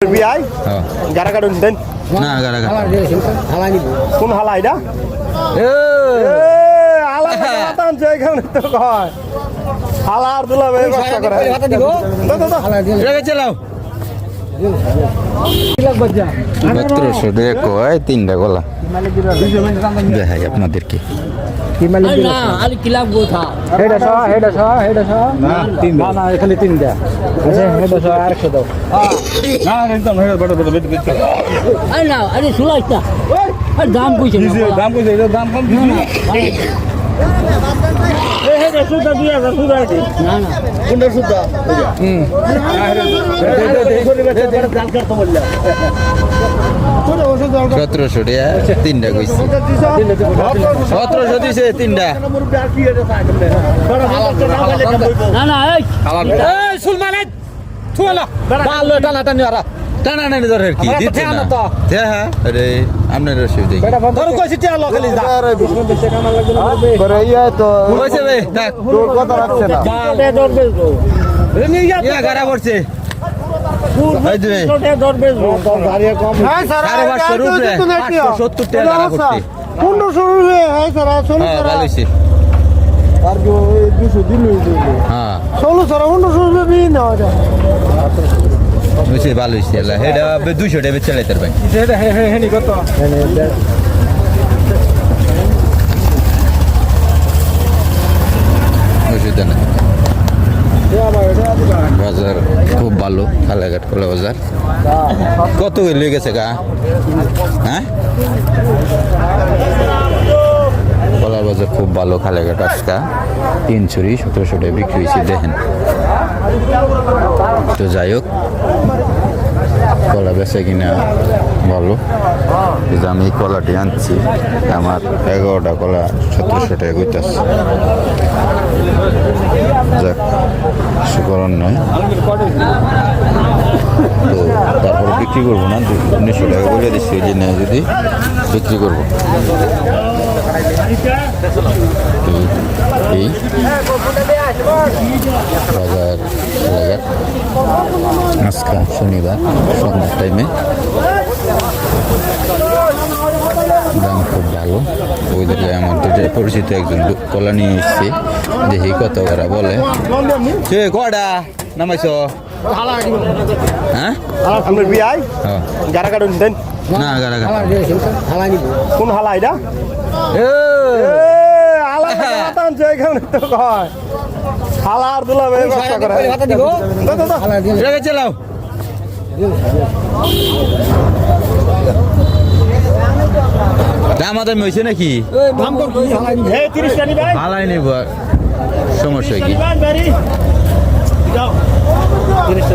বিআই? হ্যাঁ। কাটুন দেন। না কোন হালা এটা এ হালা কাটান এখানে তো কয়। হালা আর দুলা বে ব্যবসা করে। দাও, দাও, দাও। রেখে চালাও। সতেরোশো টাকা কয় তিনটা গলা। দেখাই আপনাদেরকে। না আরে শুলাইতা আরে দাম কইছে না দাম কইছে এটা দাম কম দিছি না। না সতেরোশো টাকা তিনটা কইছি। সতেরোশো দিছে তিনটা। না না থুয়ালা টানা টানি আরা। টানা টানি ধরে কি? আমরা তো দিচ্ছে ঠেয়া না। না হ্যাঁ আরে আপনার অসুবিধা কি বেটা কইছি টিয়া লো খালি যা। করে ইয়া তো। কইছে বে থাক তোর কথা রাখছে না। তো ইয়া গাড়া পড়ছে। এই যে হ্যাঁ টাকা গাড়া পড়ছে। পনেরোশো রুপে। হ্যাঁ স্যার হ্যাঁ হয়েছে আর দুশো দিল হ্যাঁ। ষোলো স্যার পনেরোশো রুপে বিয়ে নেওয়া যায়। হয়েছে ভালো হয়েছে এটা দুইশো টাকা চালাইতে পারবেন। হেডা হে হে হেনি কত? অসুবিধা নেই বাজার খুব ভালো কালাঘাট কলা বাজার। কত লেগে গেছে গা? হ্যাঁ? কলার বাজার খুব ভালো কালাঘাট আজকা। তিন ছুরি সতেরোশো টাকা বিক্রি হয়েছে দেখেন। তো যাই হোক কলা বেচা কিনা ভালো। এই আমি কলাটি আনছি, আমার এগারোটা কলা সতেরোশো টাকা কইতাছে। যাক সুকরণ নয় তো তারপরে বিক্রি করব না উনিশশো টাকা বলে দিচ্ছি জন্য যদি বিক্রি করব। এই- বাজার এলাকার আজকা শনিবার সন্ধ্যার টাইমে দাম খুব ভালো ওদের আমাদের যে পরিচিত একজন কলা নিয়ে এসছে দেখি কত ওরা বলে সে নামাইছ হ্যাঁ? আপনার বিআই? হ্যাঁ। গাড়া কাটুন দেন। না গাড়া গাড়া কোন হালা এটা? এ। হালা কাটান এখানে তো কয়। হালা আর দুলা বে ব্যবসা করে। দাও, দাও, দাও। রেখে চালাও দাম আদামি হয়েছে নাকি? নেব সমস্যা কি? জিনিসটা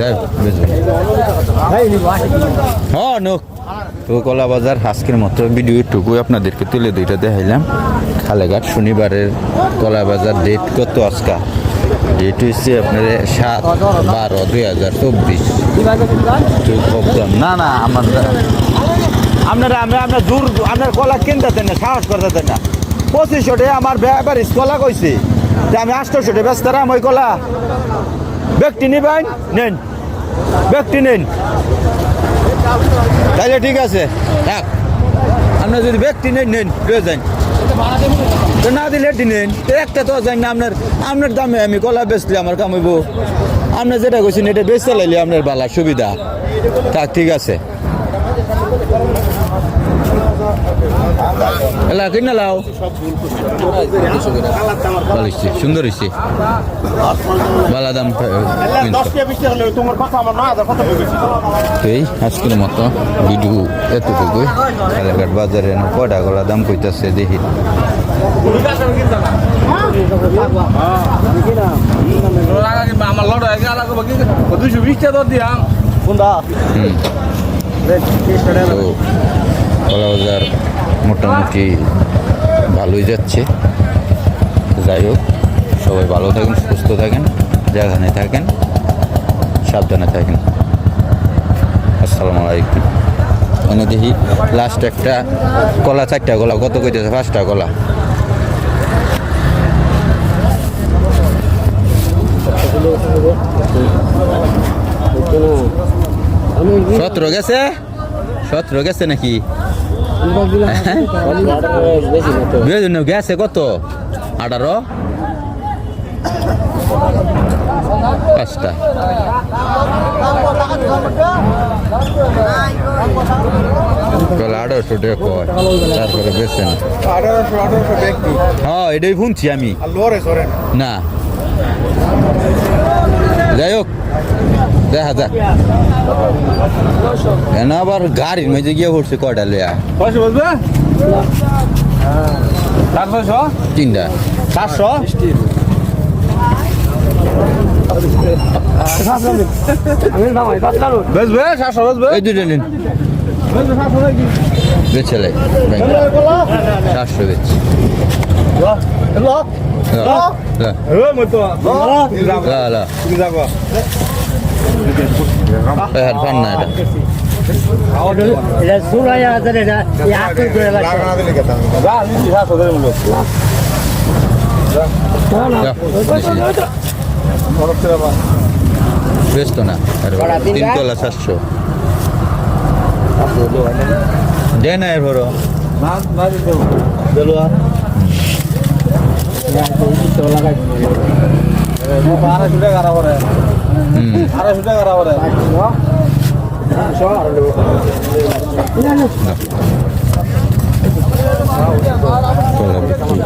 হ্যাঁ কলা বাজার আজকের মতো ভিডিও টুকু আপনাদেরকে তুলে দুইটা দেখাইলাম। খালেঘাট শনিবারের কলা বাজার ডেট কত আজকা? ডেট হচ্ছে আপনার সাত বারো দুই হাজার চব্বিশ। না না, আমার আপনারা, আমরা আপনার দূর, আপনার কলা কিনতে না, সাহস করতে না। পঁচিশশো টাকা আমার ব্যাপার কলা কইছে। আমি আটশোশো টাকা ব্যস্ত রাম, ওই কলা। ব্যক্তি নিবেন, নেন। ব্যক্তি নেন। তাহলে ঠিক আছে থাক আপনার যদি ব্যক্তি নেন নেন রয়ে যান। না দিলে নেন। একটা তো যাই না, আপনার আপনার দামে আমি কলা বেচলে আমার কামাইবো আপনার যেটা কইছেন, এটা বেচতে লাইলে আপনার ভালো সুবিধা। থাক ঠিক আছে। এলা কিনে লাও ভালো সুন্দর ভালো দাম। দশ বিশ এই আজকের মতো ভিডিও এতটুকুই। কালাঘাট বাজারে কয়টা গলা দাম কইতাছে দেখি। আমার লড়াই দর দিয়াম কোনটা হুম তো কলাবাজার মোটামুটি ভালোই যাচ্ছে। যাই হোক, সবাই ভালো থাকেন, সুস্থ থাকেন, যেখানে থাকেন, সাবধানে থাকেন। আসসালামু আলাইকুম। এনে দেখি লাস্ট একটা কলা, চারটা কলা, কত কইতেছে পাঁচটা কলা? সতেরো গেছে? সতেরো গেছে নাকি? বিয়ের গেছে কত? আঠারো? পাঁচটা। আঠারোশো টাকা কয় তারপরে বেছে না। হ্যাঁ এটাই শুনছি আমি। না। যাই হোক দেখা যাক। কেন আবার গাড়ির মধ্যে গিয়ে পড়ছে লইয়া? কয়শো বলবে? চারশো তিনটা। চারশো? বেচবে? সাতশো বেচবে? এই দুটো নিন। পান না এটা এটা ষোলাই হাজার এটা এই আটকে করে লাগছে সাতশো ধরে মূল্য যা, বেশি। বেশ তো না আরে বাবা, তিন তলা চারশো দে না আড়াইশো টাকা বিক্রি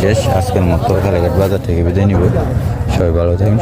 শেষ আজকের মতো কালেঘাট বাজার থেকে বিদায় নিব সবাই ভালো থাকেন